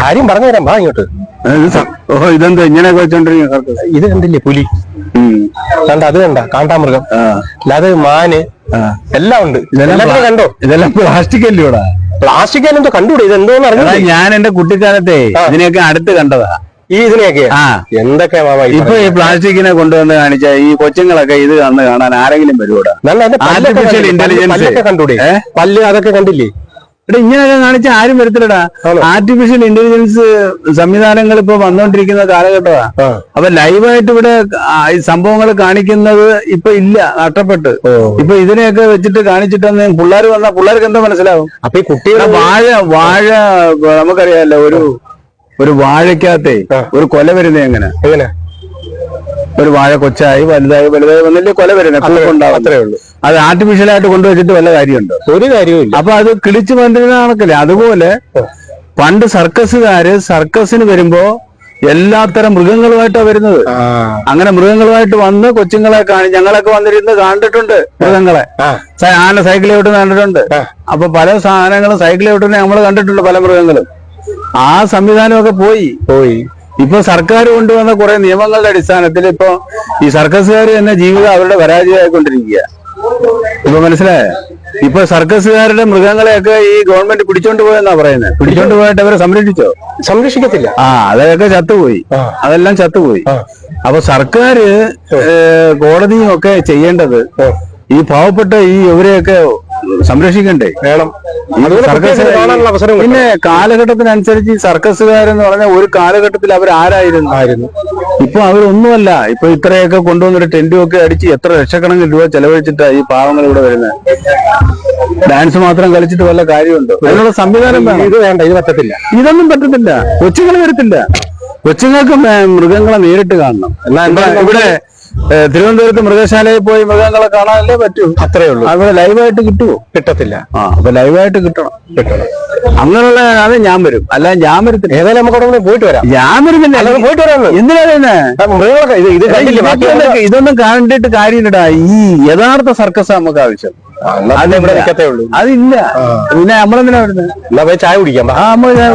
കാര്യം? പറഞ്ഞു തരാം വാ ഇങ്ങോട്ട്. ഓഹോ ഇതെന്താ ഇങ്ങനെ ഇത് കണ്ടില്ലേ പുലി. കണ്ട അത് കണ്ട. കാണ്ടാമൃഗം. അല്ലാതെ മാന്. എല്ലാം ഉണ്ട്. ഇതെല്ലാം കണ്ടോ? ഇതെല്ലാം പ്ലാസ്റ്റിക് അല്ലേ ഇവിടെ? പ്ലാസ്റ്റിക് എന്തോ കണ്ടുകൂടെ? ഇത് എന്തോന്ന് ഞാൻ എന്റെ കുട്ടിക്കാലത്തെ. ഇതിനെയൊക്കെ അടുത്ത് കണ്ടതാ. ഈ ഇതിനെയൊക്കെ? എന്തൊക്കെ മാമ ഇപ്പൊ ഈ പ്ലാസ്റ്റിക്കിനെ കൊണ്ടുവന്ന് കാണിച്ച ഈ കൊച്ചുങ്ങളൊക്കെ ഇത് വന്ന് കാണാൻ ആരെങ്കിലും വരുവോടാ? നല്ല. പല്ലൊക്കെ കണ്ടൂടെ? പല്ല് അതൊക്കെ കണ്ടില്ലേ? എടാ ഇങ്ങനെയൊക്കെ കാണിച്ച ആരും വരത്തില്ലടാ. ആർട്ടിഫിഷ്യൽ ഇന്റലിജൻസ് സംവിധാനങ്ങൾ ഇപ്പൊ വന്നുകൊണ്ടിരിക്കുന്ന കാലഘട്ടമാണ് അപ്പൊ ലൈവായിട്ട് ഇവിടെ ഈ സംഭവങ്ങൾ കാണിക്കുന്നത് ഇപ്പൊ ഇല്ല നഷ്ടപ്പെട്ട്. ഇപ്പൊ ഇതിനെയൊക്കെ വെച്ചിട്ട് കാണിച്ചിട്ടൊന്ന് പിള്ളേർ വന്നാൽ പിള്ളേർക്ക് എന്താ മനസ്സിലാവും? അപ്പൊ ഈ കുട്ടി വാഴ വാഴ നമുക്കറിയാമല്ലോ നമുക്കറിയാലോ ഒരു ഒരു വാഴക്കകത്തെ ഒരു കൊല വരുന്നത് എങ്ങനെ? ഒരു വാഴ കൊച്ചായി വലുതായി വലുതായി വന്നില്ലേ കൊല വരുന്നത്? അത്രേ ഉള്ളൂ. അത് ആർട്ടിഫിഷ്യലായിട്ട് കൊണ്ടുവച്ചിട്ട് വല്ല കാര്യമുണ്ടോ? ഒരു കാര്യവും അപ്പൊ അത് കിളിച്ചു കണക്കില്ല അതുപോലെ പണ്ട് സർക്കസുകാര് സർക്കസിന് വരുമ്പോ എല്ലാത്തരം മൃഗങ്ങളുമായിട്ടാ വരുന്നത്. അങ്ങനെ മൃഗങ്ങളുമായിട്ട് വന്ന് കൊച്ചുങ്ങളെ കാണി ഞങ്ങളൊക്കെ വന്നിരുന്ന് കണ്ടിട്ടുണ്ട് മൃഗങ്ങളെ. ആന സൈക്കിളിൽ വിട്ട് കണ്ടിട്ടുണ്ട്. അപ്പൊ പല സാധനങ്ങളും സൈക്കിളിൽ വിട്ടുന്ന നമ്മൾ കണ്ടിട്ടുണ്ട് പല മൃഗങ്ങളും. ആ സംവിധാനമൊക്കെ പോയി. പോയി. ഇപ്പൊ സർക്കാർ കൊണ്ടുവന്ന കുറെ നിയമങ്ങളുടെ അടിസ്ഥാനത്തിൽ ഇപ്പൊ ഈ സർക്കസുകാർ തന്നെ ജീവിതം അവരുടെ പരാജയമായിക്കൊണ്ടിരിക്കുക ഇപ്പൊ മനസ്സിലായേ? ഇപ്പൊ സർക്കസുകാരുടെ മൃഗങ്ങളെയൊക്കെ ഈ ഗവൺമെന്റ് പിടിച്ചോണ്ട് പോയെന്നാ പറയുന്നത് പിടിച്ചോണ്ട് പോയിട്ട് അവരെ സംരക്ഷിച്ചോ? സംരക്ഷിക്കത്തില്ല. ആ അതൊക്കെ ചത്തുപോയി. അതെല്ലാം ചത്തുപോയി. അപ്പൊ സർക്കാർ കോടതിയും ഒക്കെ ചെയ്യേണ്ടത് ഈ പാവപ്പെട്ട ഈ ഇവരെയൊക്കെ സംരക്ഷിക്കണ്ടേ? വേണം. സർക്കസ് കാണാനുള്ള അവസരം. പിന്നെ കാലഘട്ടത്തിനനുസരിച്ച് ഈ സർക്കസുകാരെന്ന് പറഞ്ഞാൽ ഒരു കാലഘട്ടത്തിൽ അവർ ആരായിരുന്നു? ആയിരുന്നു. ഇപ്പൊ അവരൊന്നുമല്ല. ഇപ്പൊ ഇത്രയൊക്കെ കൊണ്ടുവന്നൊരു ടെന്റും ഒക്കെ അടിച്ച് എത്ര ലക്ഷക്കണക്കിന് രൂപ ചെലവഴിച്ചിട്ടാ ഈ പാവങ്ങൾ ഇവിടെ വരുന്നത് ഡാൻസ് മാത്രം കളിച്ചിട്ട് വല്ല കാര്യമുണ്ടോ? അതിനുള്ള സംവിധാനം വേണം. ഇത് വേണ്ട ഇത് പറ്റത്തില്ല. ഇതൊന്നും പറ്റത്തില്ല. കൊച്ചുങ്ങൾ വരത്തില്ല. കൊച്ചുങ്ങൾക്ക് മൃഗങ്ങളെ നേരിട്ട് കാണണം. എന്നാ ഇവിടെ തിരുവനന്തപുരത്ത് മൃഗശാലയിൽ പോയി മൃഗങ്ങളെ കാണാനല്ലേ പറ്റൂ? അത്രേ ഉള്ളൂ. അവിടെ ലൈവായിട്ട് കിട്ടുമോ കിട്ടത്തില്ല. ആ അപ്പൊ ലൈവായിട്ട് കിട്ടണം. കിട്ടണം. അങ്ങനെയുള്ള അത് ഞാൻ വരും. അല്ല ഞാൻ വരത്തില്ല. ഏതായാലും നമുക്ക് അവിടെ പോയിട്ട് വരാം. ഞാൻ വരുന്നില്ല. പോയിട്ട് വരാം എന്തിനാ ഇതൊന്നും കണ്ടിട്ട് കാര്യമില്ലടാ. ഈ യഥാർത്ഥ സർക്കസ് നമുക്ക് ആവശ്യം. അതില്ല. പിന്നെ നമ്മളെന്തിനാ വരുന്നത് ചായ കുടിക്കാം. ആ നമ്മൾ ഞാൻ